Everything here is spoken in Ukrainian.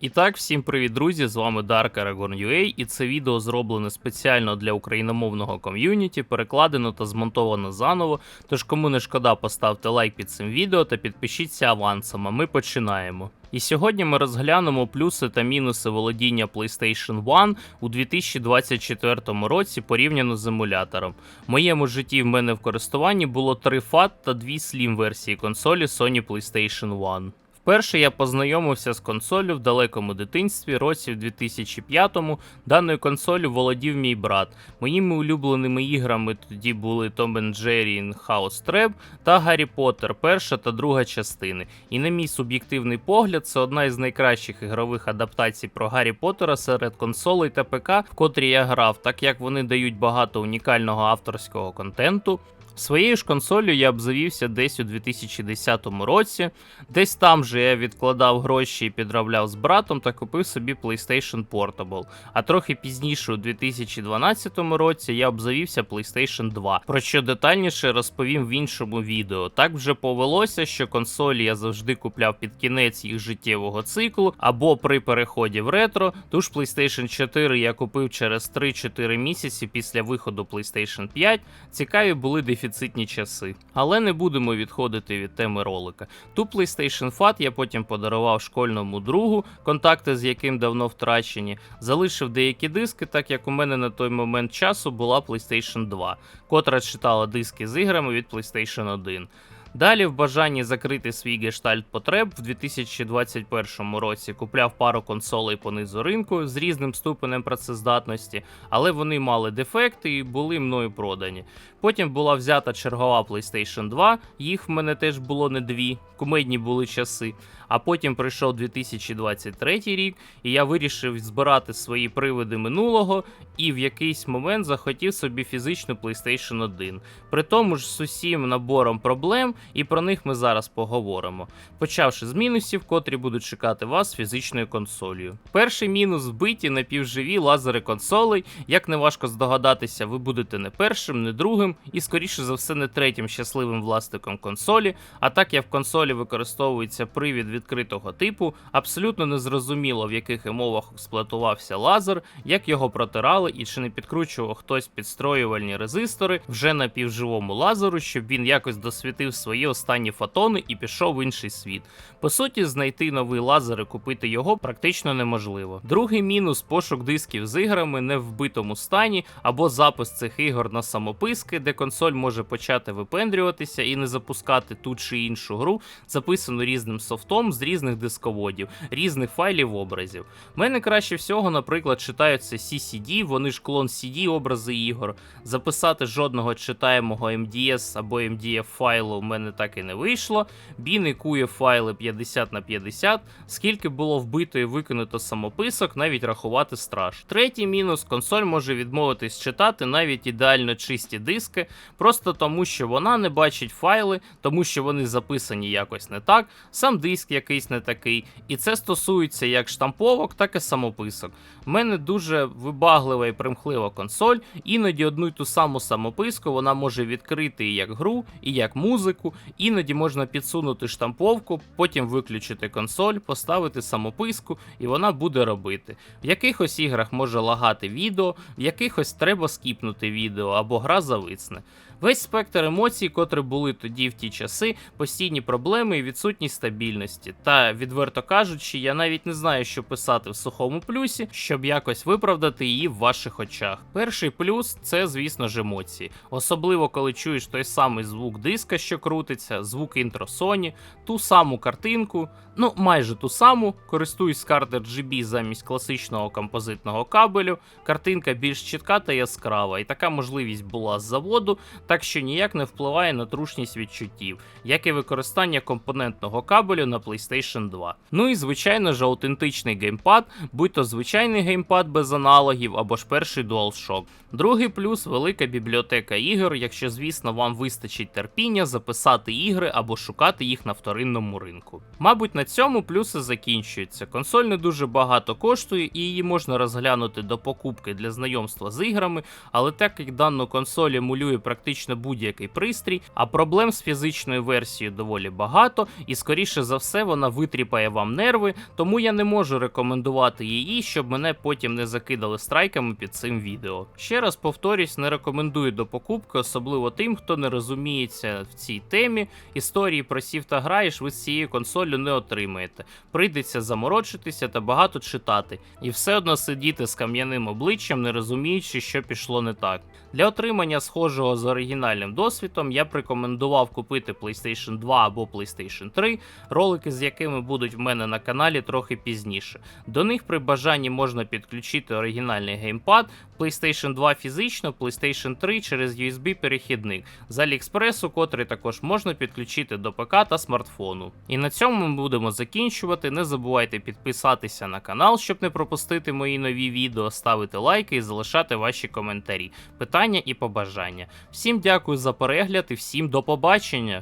І так, всім привіт, друзі! З вами Dark Aragorn UA, і це відео зроблене спеціально для україномовного ком'юніті, перекладено та змонтовано заново. Тож, кому не шкода, поставте лайк під цим відео та підпишіться авансом, а ми починаємо. І сьогодні ми розглянемо плюси та мінуси володіння PlayStation 1 у 2024 році порівняно з емулятором. В моєму житті в мене в користуванні було 3 FAT та 2 Slim версії консолі Sony PlayStation 1. Вперше я познайомився з консолью в далекому дитинстві, році в 2005-му. Даною консолью володів мій брат. Моїми улюбленими іграми тоді були Tom and Jerry in House Trap та Гаррі Поттер, перша та друга частини. І на мій суб'єктивний погляд, це одна із найкращих ігрових адаптацій про Гаррі Поттера серед консолей та ПК, в котрі я грав, так як вони дають багато унікального авторського контенту. Своєю ж консолью я обзавівся десь у 2010 році. Десь там же я відкладав гроші і підробляв з братом та купив собі PlayStation Portable. А трохи пізніше, у 2012 році, я обзавівся PlayStation 2, про що детальніше розповім в іншому відео. Так вже повелося, що консолі я завжди купляв під кінець їх життєвого циклу або при переході в ретро. Тож PlayStation 4 я купив через 3-4 місяці після виходу PlayStation 5. Цікаві були дефіцитні часи. Але не будемо відходити від теми ролика. Ту PlayStation FAT я потім подарував школьному другу, контакти з яким давно втрачені. Залишив деякі диски, так як у мене на той момент часу була PlayStation 2, котра читала диски з іграми від PlayStation 1. Далі, в бажанні закрити свій гештальт потреб, в 2021 році купляв пару консолей по низу ринку з різним ступенем працездатності, але вони мали дефекти і були мною продані. Потім була взята чергова PlayStation 2, їх в мене теж було не дві, кумедні були часи. А потім прийшов 2023 рік, і я вирішив збирати свої привиди минулого і в якийсь момент захотів собі фізичну PlayStation 1. При тому ж з усім набором проблем, і про них ми зараз поговоримо. Почавши з мінусів, котрі будуть чекати вас фізичною консолью. Перший мінус вбиті напівживі лазери консолей. Як не важко здогадатися, ви будете не першим, не другим, і скоріше за все не третім щасливим власником консолі. А так як в консолі використовується привід відкритого типу, абсолютно незрозуміло в яких умовах експлуатувався лазер, як його протирали і чи не підкручував хтось підстроювальні резистори вже на півживому лазеру, щоб він якось досвітив свої останні фотони і пішов в інший світ. По суті, знайти новий лазер і купити його практично неможливо. Другий мінус пошук дисків з іграми не в вбитому стані або запис цих ігор на самописки, де консоль може почати випендрюватися і не запускати ту чи іншу гру, записану різним софтом з різних дисководів, різних файлів образів. Мене краще всього, наприклад, читаються CCD, вони ж клон CD образи ігор. Записати жодного читаємого MDS або MDF файлу в мене так і не вийшло. Він файли 50 на 50, скільки було вбито і викинуто самописок, навіть рахувати страшно. Третій мінус: консоль може відмовитись читати навіть ідеально чисті диски, просто тому, що вона не бачить файли, тому що вони записані якось не так, сам диск якийсь не такий. І це стосується як штамповок, так і самописок. У мене дуже вибаглива і примхлива консоль, іноді одну й ту саму самописку вона може відкрити і як гру, і як музику. Іноді можна підсунути штамповку, потім виключити консоль, поставити самописку, і вона буде робити. В якихось іграх може лагати відео, в якихось треба скіпнути відео або гра зависне. Весь спектр емоцій, котрі були тоді в ті часи, постійні проблеми і відсутність стабільності. Та, відверто кажучи, я навіть не знаю, що писати в сухому плюсі, щоб якось виправдати її в ваших очах. Перший плюс це, звісно ж, емоції, особливо коли чуєш той самий звук диска, що крутиться, звук інтро Sony, ту саму картинку, ну майже ту саму, користуюсь карт RGB замість класичного композитного кабелю. Картинка більш чітка та яскрава, і така можливість була з заводу так що ніяк не впливає на трушність відчуттів, як і використання компонентного кабелю на PlayStation 2. Ну і звичайно ж аутентичний геймпад, будь то звичайний геймпад без аналогів або ж перший DualShock. Другий плюс велика бібліотека ігор, якщо, звісно, вам вистачить терпіння записати ігри або шукати їх на вторинному ринку. Мабуть, на цьому плюси закінчуються. Консоль не дуже багато коштує і її можна розглянути до покупки для знайомства з іграми, але так як дану консоль емулює практично практично будь-який пристрій, а проблем з фізичною версією доволі багато, і скоріше за все вона витріпає вам нерви, тому я не можу рекомендувати її, щоб мене потім не закидали страйками під цим відео. Ще раз повторюсь, не рекомендую до покупки, особливо тим, хто не розуміється в цій темі. Історії про сів та граєш ви з цією консолью не отримаєте. Прийдеться заморочитися та багато читати, і все одно сидіти з кам'яним обличчям, не розуміючи, що пішло не так. Для отримання схожого з оригінальним досвідом я б рекомендував купити PlayStation 2 або PlayStation 3, ролики з якими будуть в мене на каналі трохи пізніше. До них при бажанні можна підключити оригінальний геймпад, PlayStation 2 фізично, PlayStation 3 через USB перехідник з Аліекспресу, котрий також можна підключити до ПК та смартфону. І на цьому ми будемо закінчувати. Не забувайте підписатися на канал, щоб не пропустити мої нові відео, ставити лайки і залишати ваші коментарі, питання і побажання. Всім дякую за перегляд і всім до побачення!